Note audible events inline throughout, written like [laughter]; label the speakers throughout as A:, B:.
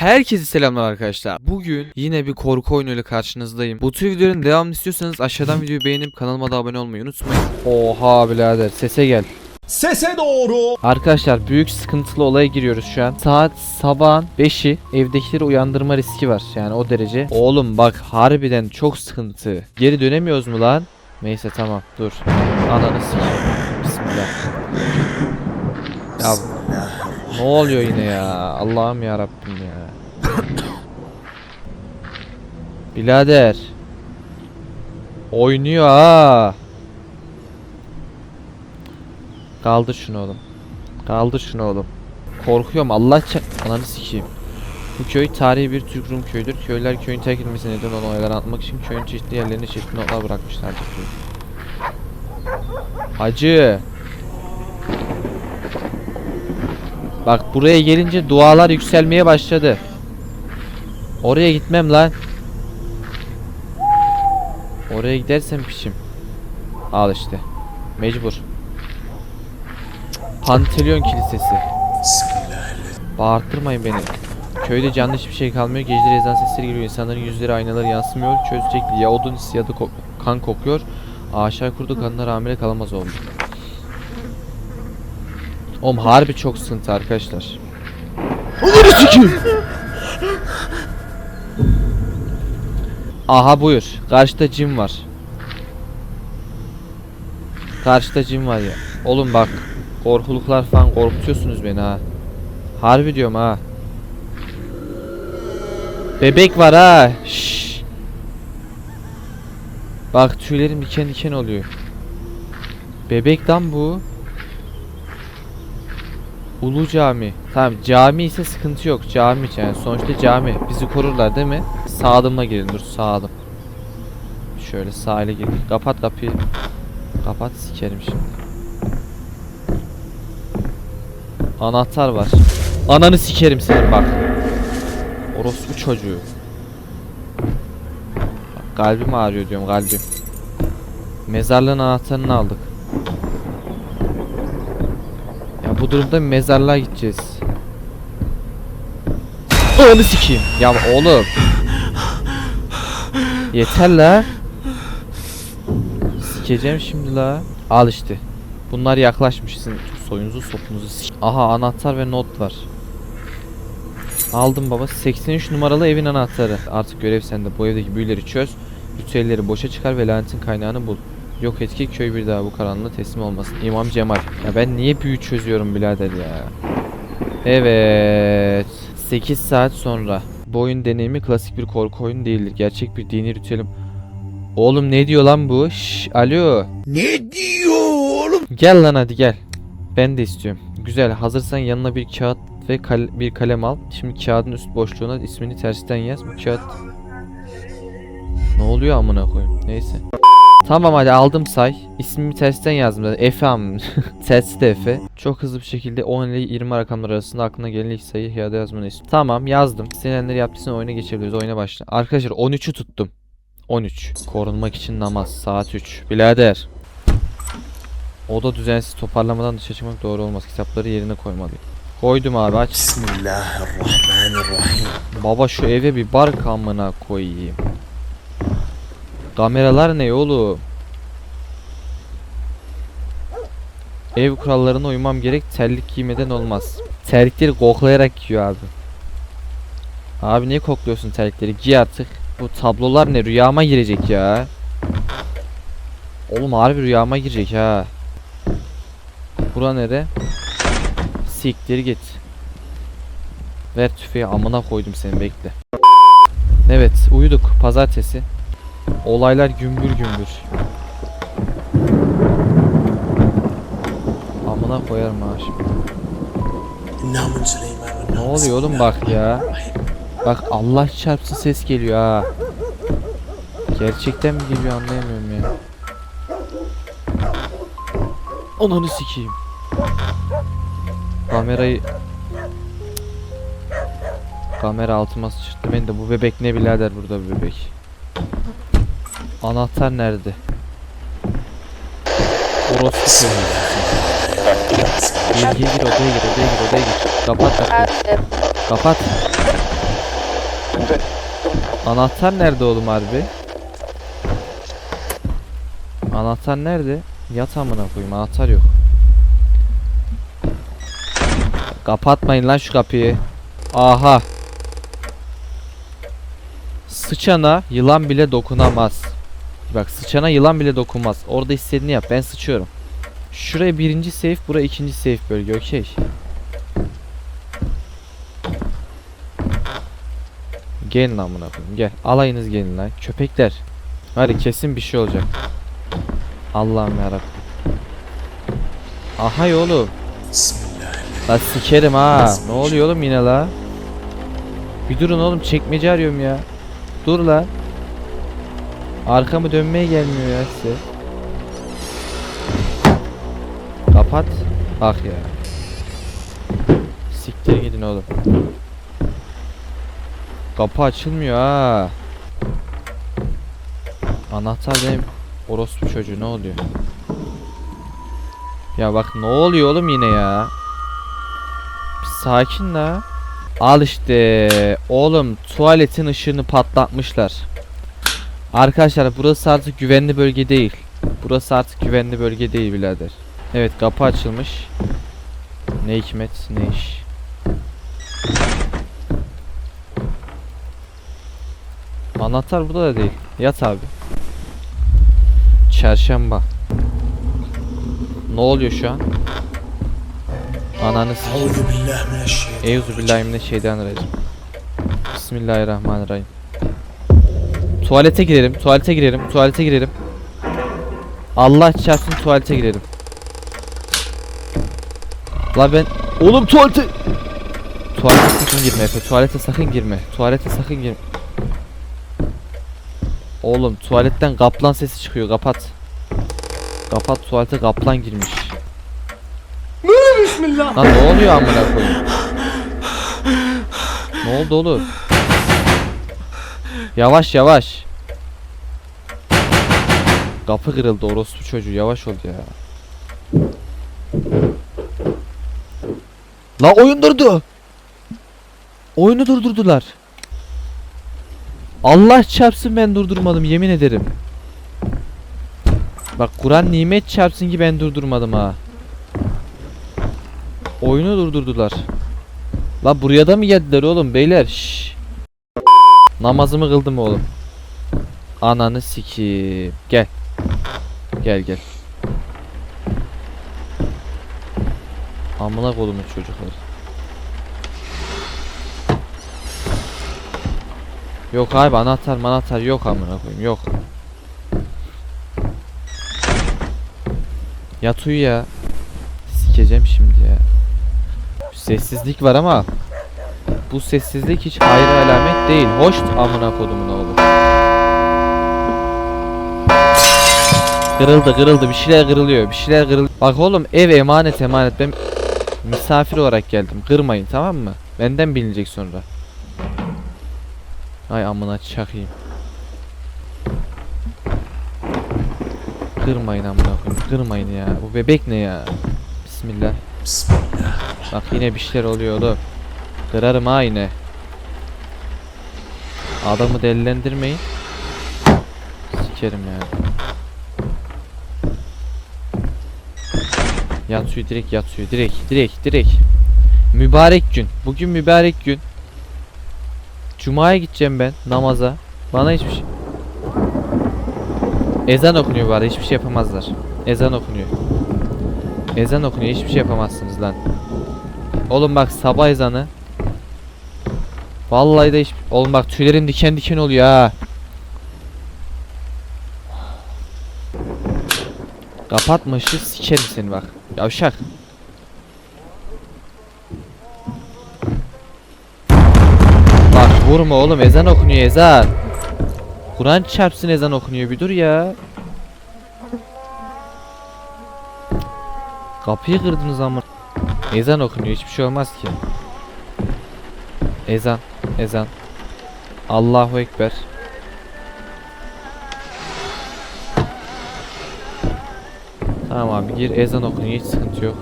A: Herkese selamlar arkadaşlar. Bugün yine bir korku oyunuyla karşınızdayım. Bu tür videoların devamını istiyorsanız aşağıdan videoyu beğenip kanalıma da abone olmayı unutmayın. Oha birader sese gel.
B: Sese doğru.
A: Arkadaşlar büyük sıkıntılı olaya giriyoruz şu an. Saat sabahın 5'i evdekileri uyandırma riski var. Yani o derece. Oğlum bak harbiden çok sıkıntı. Geri dönemiyoruz mu lan? Neyse tamam dur. Ananı sikeyim. Bismillah. Ya ne oluyor yine ya? Allah'ım ya Rabbim ya. Birader. Oynuyor ha. Kaldır şunu oğlum. Kaldır şunu oğlum. Korkuyorum Allah çak... Ananı sikeyim. Bu köy tarihi bir Türk Rum köyüdür. Köyler köyün terk edilmesine neden olan olayları anlatmak için köyün çeşitli yerlerine çeşitli notlar bırakmışlardır. Hacı. Bak buraya gelince dualar yükselmeye başladı. Oraya gitmem lan. Oraya gidersem piçim. Al işte. Mecbur. Pantelyon Kilisesi. Bağırtırmayın beni. Köyde canlı hiçbir şey kalmıyor. Geceleri ezan sesleri geliyor. İnsanların yüzleri aynaları yansımıyor. Sürekli ya odun hissi ya da kan kokuyor. Ağaçlar kurudu kadınlar hamile kalamaz oldu. Oğlum harbi çok sıkıntı arkadaşlar. Onları sikeyim. Aha buyur. Karşıda cim var. Karşıda cim var ya. Oğlum bak. Korkuluklar falan korkutuyorsunuz beni ha. Harbi diyorum ha. Bebek var ha. Şşş. Bak tüylerim diken diken oluyor. Bebek lan bu. Ulu cami. Tamam cami ise sıkıntı yok. Cami yani sonuçta cami. Bizi korurlar değil mi? Sağ adımla girin dur sağ adım. Şöyle sahile girdik. Kapat kapıyı. Kapat sikerim şimdi. Anahtar var. Ananı sikerim senin bak. Orospu çocuğu. Bak, kalbim ağrıyor diyorum kalbim. Mezarlığın anahtarını aldık. Ya bu durumda mezarlığa gideceğiz. Ananı sikeyim. Ya oğlum. Yeter la. Sikeceğim şimdi la. Al işte. Bunlar yaklaşmış sizin soyunuzu sopunuzu. Aha anahtar ve not var. Aldım baba. 83 numaralı evin anahtarı. Artık görev sende. Bu evdeki büyüleri çöz. Ritüelleri boşa çıkar ve lanetin kaynağını bul. Yok etki köy bir daha bu karanlığa teslim olmasın. İmam Cemal. Ya ben niye büyü çözüyorum birader ya. Evet. 8 saat sonra. Bu oyun deneyimi klasik bir korku oyunu değildir. Gerçek bir dini ritüelim. Oğlum ne diyor lan bu? Şş, alo.
B: Ne diyor oğlum?
A: Gel lan hadi gel. Ben de istiyorum. Güzel. Hazırsan yanına bir kağıt ve kal- bir kalem al. Şimdi kağıdın üst boşluğuna ismini tersten yaz. Bu kağıt... Ne oluyor amına koyayım? Neyse. Tamam hadi aldım say. İsmimi tersten yazdım zaten. Efe am. [laughs] Tersi de Efe. Çok hızlı bir şekilde 10 ile 20 rakamlar arasında aklına gelen ilk sayıyı hiyada yazmanı istiyorum. Tamam yazdım. İstenenleri yaptıysan oyuna geçebiliriz. Oyuna başla. Arkadaşlar 13'ü tuttum. 13. Korunmak için namaz. Saat 3. Birader. Oda düzensiz toparlamadan dışarı çıkmak doğru olmaz. Kitapları yerine koymalıyım. Koydum abi aç.
B: Bismillahirrahmanirrahim.
A: Baba şu eve bir bar amına koyayım. Kameralar ne oğlum? Ev kurallarına uymam gerek. Terlik giymeden olmaz. Terlikleri koklayarak giyiyor abi. Abi niye kokluyorsun terlikleri? Giy artık. Bu tablolar ne? Rüyama girecek ya. Oğlum harbi rüyama girecek ha. Bura nere? Siktir git. Ver tüfeği amına koydum seni bekle. Evet uyuduk pazartesi. Olaylar gümbür gümbür. Amına koyarım ha şimdi. Ne oluyor oğlum bak ya. Bak Allah çarpsın ses geliyor ha. Gerçekten mi geliyor anlayamıyorum ya. Ananı sikeyim. Kamerayı Kamera altıma sıçırttı beni de bu bebek ne birader burada bebek. Anahtar nerede? Orospu. Gir gir gir odaya gir odaya gir odaya gir. Kapat kapıyı. Kapat. Anahtar nerede oğlum harbi? Anahtar nerede? Yat amına koyayım anahtar yok. Kapatmayın lan şu kapıyı. Aha. Sıçana yılan bile dokunamaz. Bak sıçana yılan bile dokunmaz. Orada istediğini yap. Ben sıçıyorum. Şuraya birinci safe, buraya ikinci safe bölge. Okey. Gelin amına koyayım. Gel. Alayınız gelin lan. Köpekler. Hadi kesin bir şey olacak. Allah'ım yarabbim. Aha oğlum. La sikerim ha. Ne oluyor oğlum yine la? Bir durun oğlum çekmece arıyorum ya. Dur la. Arkamı dönmeye gelmiyor ya size. Kapat. Bak ya. Siktir gidin oğlum. Kapı açılmıyor ha. Anahtar benim orospu çocuğu ne oluyor? Ya bak ne oluyor oğlum yine ya? Bir sakin la. Al işte. Oğlum tuvaletin ışığını patlatmışlar. Arkadaşlar burası artık güvenli bölge değil. Burası artık güvenli bölge değil birader. Evet kapı açılmış. Ne hikmet ne iş. Anahtar burada da değil. Yat abi. Çarşamba. Ne oluyor şu an? Ananı s-
B: Euzu billahi mineşşeytanirracim.
A: Bismillahirrahmanirrahim. Tuvalete girelim, tuvalete girelim, tuvalete girelim. Allah çarpsın tuvalete girelim. La ben... Oğlum tuvalete... Tuvalete sakın girme Efe, tuvalete sakın girme. Tuvalete sakın girme. Oğlum tuvaletten kaplan sesi çıkıyor, kapat. Kapat tuvalete kaplan girmiş.
B: Bismillah.
A: Lan ne oluyor amına koyayım? Ne oldu oğlum? Yavaş yavaş. Kapı kırıldı orospu çocuğu yavaş ol ya. La oyun durdu. Oyunu durdurdular. Allah çarpsın ben durdurmadım yemin ederim. Bak Kur'an nimet çarpsın ki ben durdurmadım ha. Oyunu durdurdular. La buraya da mı geldiler oğlum beyler? Şşş. Namazımı kıldım oğlum. Ananı sikeyim. Gel. Gel gel. Amına kolumun çocukları. Yok abi anahtar manahtar yok amına koyayım yok. Yat uyu ya. Sikeceğim şimdi ya. Sessizlik var ama bu sessizlik hiç hayır alamet değil. Hoş amına kodumun oğlu. Kırıldı kırıldı bir şeyler kırılıyor bir şeyler kırılıyor. Bak oğlum ev emanet emanet ben misafir olarak geldim kırmayın tamam mı? Benden bilinecek sonra. Ay amına çakayım. Kırmayın amına koyayım kırmayın ya. Bu bebek ne ya? Bismillah.
B: Bismillah.
A: Bak yine bir şeyler oluyor oğlum. Kırarım ha yine. Adamı delilendirmeyin. Sikerim ya. Yat suyu direkt yat suyu direkt direkt direkt. Mübarek gün. Bugün mübarek gün. Cuma'ya gideceğim ben namaza. Bana hiçbir şey... Ezan okunuyor bari hiçbir şey yapamazlar. Ezan okunuyor. Ezan okunuyor hiçbir şey yapamazsınız lan. Oğlum bak sabah ezanı. Vallahi de hiç... Oğlum bak tüylerim diken diken oluyor ha. Kapatma ışığı sikerim seni bak. Yavşak. Bak vurma oğlum ezan okunuyor ezan. Kur'an çarpsın ezan okunuyor bir dur ya. Kapıyı kırdınız ama. Ezan okunuyor hiçbir şey olmaz ki. Ezan, ezan. Allahu Ekber. Tamam abi gir ezan okunuyor hiç sıkıntı yok.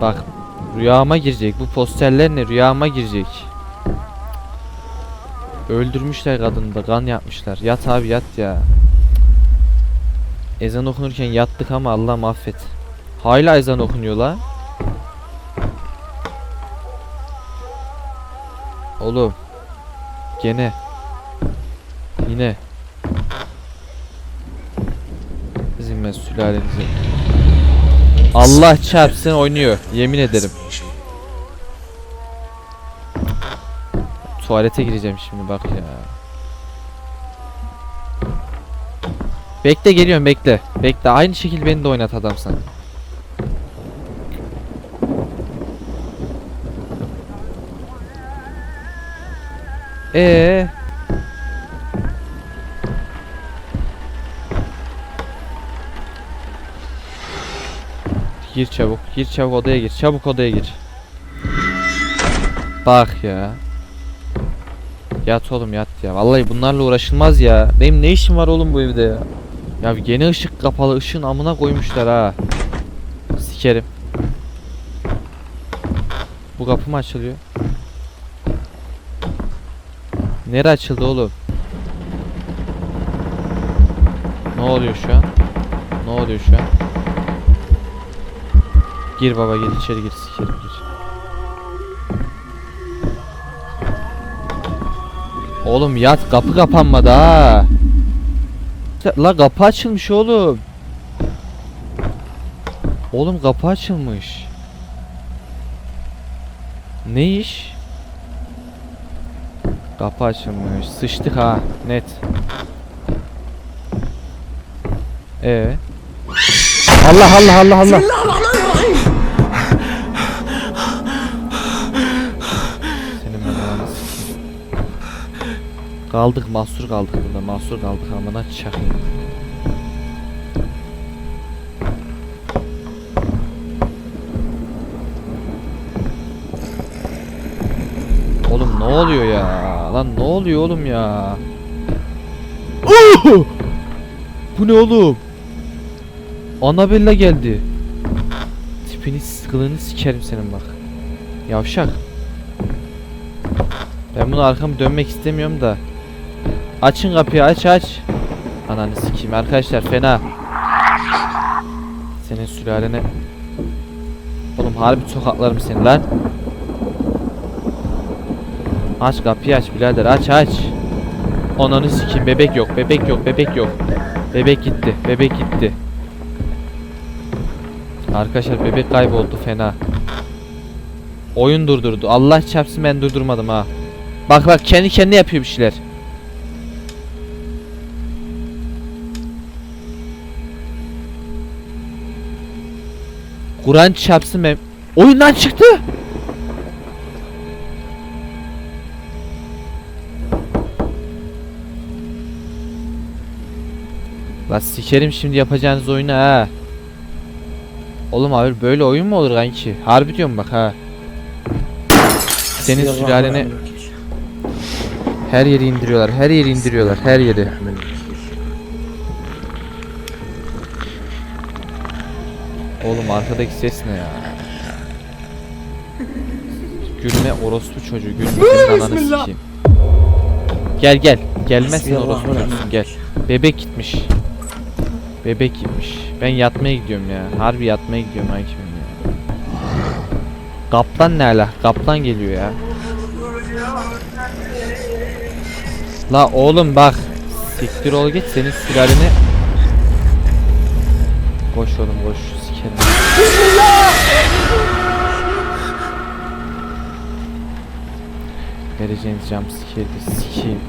A: Bak rüyama girecek bu posterler ne rüyama girecek. Öldürmüşler kadını da kan yapmışlar. Yat abi yat ya. Ezan okunurken yattık ama Allah affet. Hala ezan okunuyor la. oğlum. Gene. Yine. Zimmet sülalenizi. Allah çarpsın oynuyor. Yemin ederim. Tuvalete gireceğim şimdi bak ya. Bekle geliyorum bekle. Bekle aynı şekilde beni de oynat adam sen. Ee. Gir çabuk, gir çabuk odaya gir, çabuk odaya gir. Bak ya. Yat oğlum yat ya. Vallahi bunlarla uğraşılmaz ya. Benim ne işim var oğlum bu evde ya? Ya gene ışık kapalı. ışığın amına koymuşlar ha. Sikerim. Bu kapı mı açılıyor? Nere açıldı oğlum? Ne oluyor şu an? Ne oluyor şu an? Gir baba gir içeri gir sikerim gir. Oğlum yat kapı kapanmadı ha. La kapı açılmış oğlum. Oğlum kapı açılmış. Ne iş? Kapı açılmış. Sıçtık ha. Net. Ee. Allah Allah Allah Allah. Senin sikeyim. Kaldık mahsur kaldık burada mahsur kaldık amına çakayım. Oğlum ne oluyor ya? Lan ne oluyor oğlum ya? Oh! Bu ne oğlum? Annabella geldi. Tipini kılığını sikerim senin bak. Yavşak. Ben bunu arkamı dönmek istemiyorum da. Açın kapıyı aç aç. Ananı sikeyim arkadaşlar fena. Senin sülalene. Oğlum harbi sokaklarım seni lan. Aç kapıyı aç birader aç aç. Ananı sikeyim bebek yok bebek yok bebek yok. Bebek gitti bebek gitti. Arkadaşlar bebek kayboldu fena. Oyun durdurdu. Allah çarpsın ben durdurmadım ha. Bak bak kendi kendine yapıyor bir şeyler. Kur'an çarpsın ben. Oyundan çıktı. La sikerim şimdi yapacağınız oyunu ha. Oğlum abi böyle oyun mu olur kanki? Harbi diyorum bak ha. Senin sülalene her yeri indiriyorlar. Her yeri indiriyorlar. Her yeri. Oğlum arkadaki ses ne ya? Gülme orospu çocuğu. Gülme senin ananı sikeyim. Gel gel. Gelmezsin orospu çocuğusun gel. Bebek gitmiş. Bebek gitmiş. Ben yatmaya gidiyorum ya. Harbi yatmaya gidiyorum hakimim ya. Kaplan ne ala? Kaplan geliyor ya. La oğlum bak. Siktir ol git senin sülaleni. Koş oğlum koş. Sikerim. Vereceğiniz cam sikerdi sikeyim.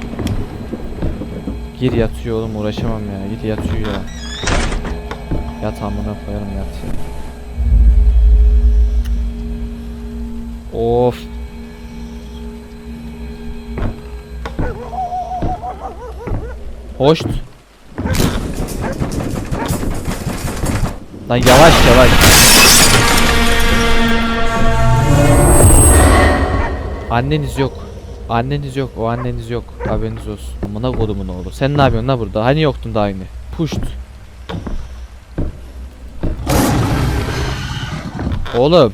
A: Gir yatıyor oğlum uğraşamam ya. Git yatıyor ya. Yat amına koyarım yat ya. Of. Hoşt. Lan yavaş yavaş. Anneniz yok. Anneniz yok. O anneniz yok. Haberiniz olsun. Amına kodumun oğlu. Sen ne yapıyorsun la burada? Hani yoktun daha yeni? Puşt. Oğlum.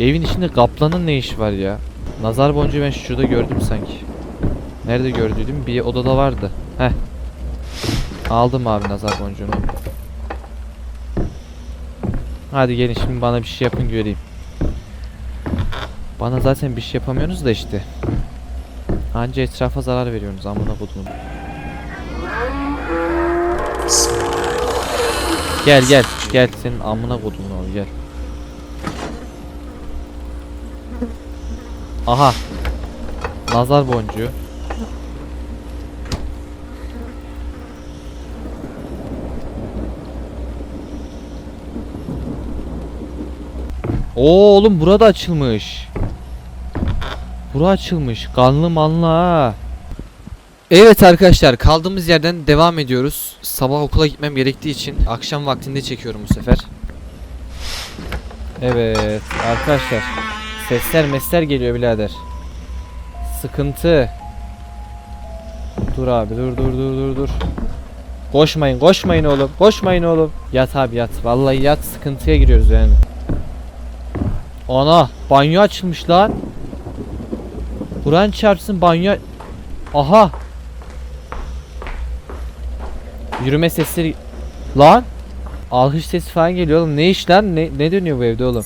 A: Evin içinde kaplanın ne işi var ya? Nazar boncuğu ben şurada gördüm sanki. Nerede gördüydüm? Bir odada vardı. Heh. Aldım abi nazar boncuğunu. Hadi gelin şimdi bana bir şey yapın göreyim. Bana zaten bir şey yapamıyorsunuz da işte. Anca etrafa zarar veriyorsunuz amına kodumun. Gel gel gel senin amına kodumun ol gel. Aha. Nazar boncuğu. Oo oğlum burada açılmış. Bura açılmış. Kanlı manlı ha. Evet arkadaşlar kaldığımız yerden devam ediyoruz. Sabah okula gitmem gerektiği için akşam vaktinde çekiyorum bu sefer. Evet arkadaşlar sesler mesler geliyor birader. Sıkıntı. Dur abi dur dur dur dur dur. Koşmayın koşmayın oğlum koşmayın oğlum. Yat abi yat vallahi yat sıkıntıya giriyoruz yani. Ana banyo açılmış lan. Kur'an çarpsın banyo. Aha Yürüme sesleri lan alkış sesi falan geliyor oğlum. Ne iş lan? Ne, ne dönüyor bu evde oğlum?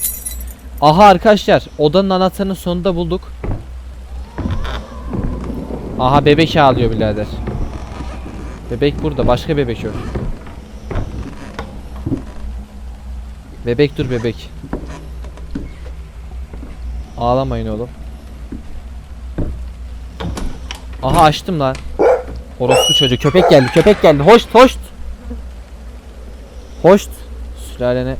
A: Aha arkadaşlar odanın anahtarını sonunda bulduk. Aha bebek ağlıyor birader. Bebek burada. Başka bebek yok. Bebek dur bebek. Ağlamayın oğlum. Aha açtım lan. Orospu çocuğu. Köpek geldi köpek geldi. Hoşt hoşt. Hoşt. Sülalene.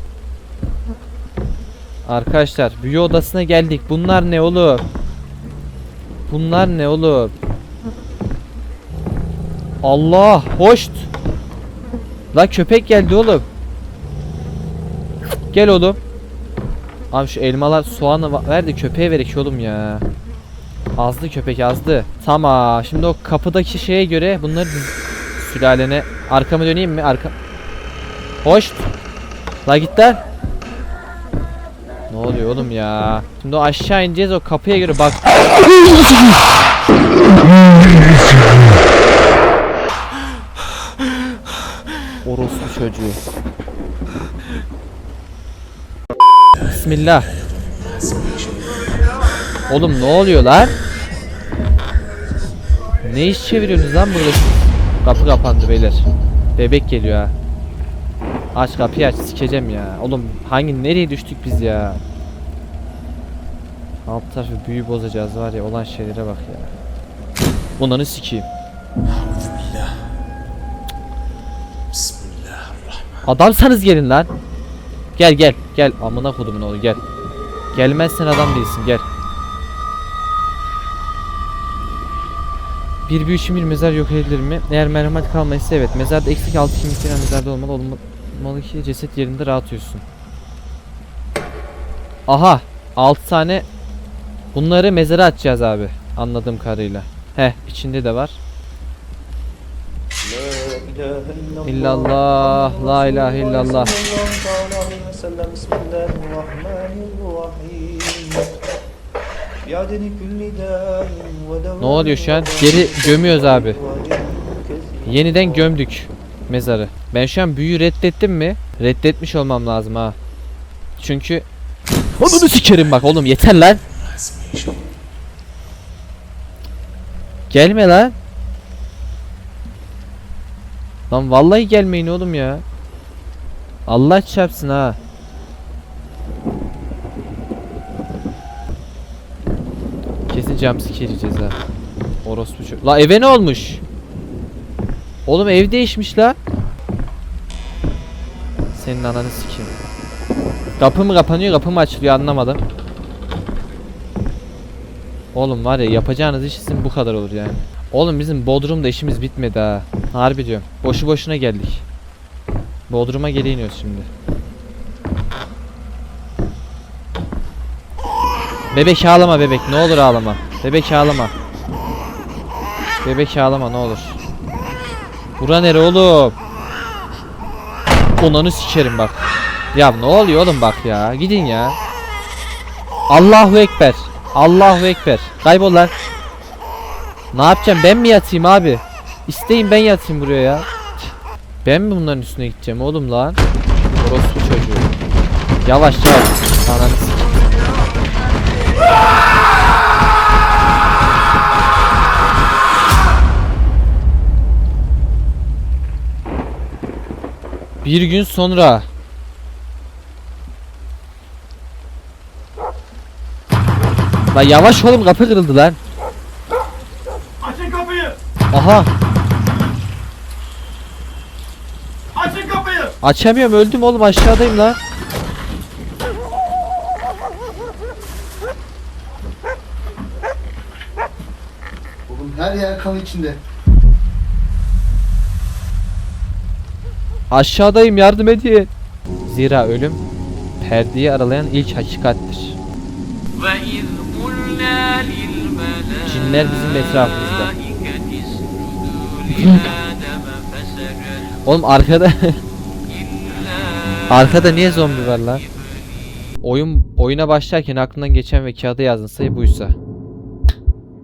A: Arkadaşlar büyü odasına geldik. Bunlar ne oğlum? Bunlar ne oğlum? Allah hoşt. La köpek geldi oğlum. Gel oğlum. Abi şu elmalar soğanı ver de köpeğe verek oğlum ya Azdı köpek azdı. Tamam. Şimdi o kapıdaki şeye göre bunları sülalene arkamı döneyim mi? Arka Hoş. La git lan. Ne oluyor oğlum ya? Şimdi o aşağı ineceğiz o kapıya göre bak. Orospu çocuğu. Bismillah. Oğlum ne oluyor lan? Ne iş çeviriyorsunuz lan burada? Kapı kapandı beyler. Bebek geliyor ha. Aç kapıyı aç sikeceğim ya. Oğlum hangi nereye düştük biz ya? Alt tarafı büyü bozacağız var ya olan şeylere bak ya. Bunları sikeyim. Adamsanız gelin lan. Gel gel gel amına kodumun oğlu gel. Gelmezsen adam değilsin gel. Bir büyü için bir mezar yok edilir mi? Eğer merhamet kalmaysa evet. Mezarda eksik altı kimlikler mezarda olmalı. Olmalı ki ceset yerinde rahat uyusun. Aha 6 tane Bunları mezara atacağız abi. Anladığım kadarıyla. Heh içinde de var. İllallah, la ilahe illallah.
C: Ne oluyor şu an? Geri gömüyoruz abi.
A: Yeniden gömdük mezarı. Ben şu an büyüyü reddettim mi? Reddetmiş olmam lazım ha. Çünkü Onunu sikerim bak oğlum yeter lan. Gelme lan. Lan vallahi gelmeyin oğlum ya. Allah çarpsın ha. Kesin jumpscare yiyeceğiz ha. Orospu ço- La eve ne olmuş? Oğlum ev değişmiş la. Senin ananı sikeyim. Kapı mı kapanıyor kapı mı açılıyor anlamadım. Oğlum var ya yapacağınız iş sizin bu kadar olur yani. Oğlum bizim Bodrum'da işimiz bitmedi ha. Harbi diyorum. Boşu boşuna geldik. Bodrum'a geri iniyoruz şimdi. Bebek ağlama bebek ne olur ağlama. Bebek ağlama. Bebek ağlama ne olur. Bura nere oğlum? Onanı sikerim bak. Ya ne oluyor oğlum bak ya. Gidin ya. Allahu Ekber. Allahu Ekber. Kaybol lan. Ne yapacağım ben mi yatayım abi? İsteyin ben yatayım buraya ya. Ben mi bunların üstüne gideceğim oğlum lan? Orospu çocuğu. Yavaş yavaş. Ananı. Bir gün sonra. Lan yavaş oğlum kapı kırıldı lan.
D: Açın kapıyı!
A: Aha
D: Açın kapıyı!
A: açamıyorum öldüm oğlum aşağıdayım lan.
C: kal içinde.
A: Aşağıdayım yardım edin. Zira ölüm perdeyi aralayan ilk hakikattir. Cinler bizim etrafımızda. [laughs] Oğlum arkada [laughs] Arkada niye zombi var lan? Oyun oyuna başlarken aklından geçen ve kağıda yazdığın sayı buysa.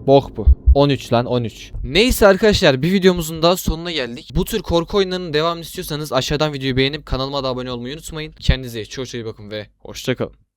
A: Bok bu. 13 lan 13. Neyse arkadaşlar bir videomuzun daha sonuna geldik. Bu tür korku oyunlarının devamını istiyorsanız aşağıdan videoyu beğenip kanalıma da abone olmayı unutmayın. Kendinize çok iyi bakın ve hoşçakalın.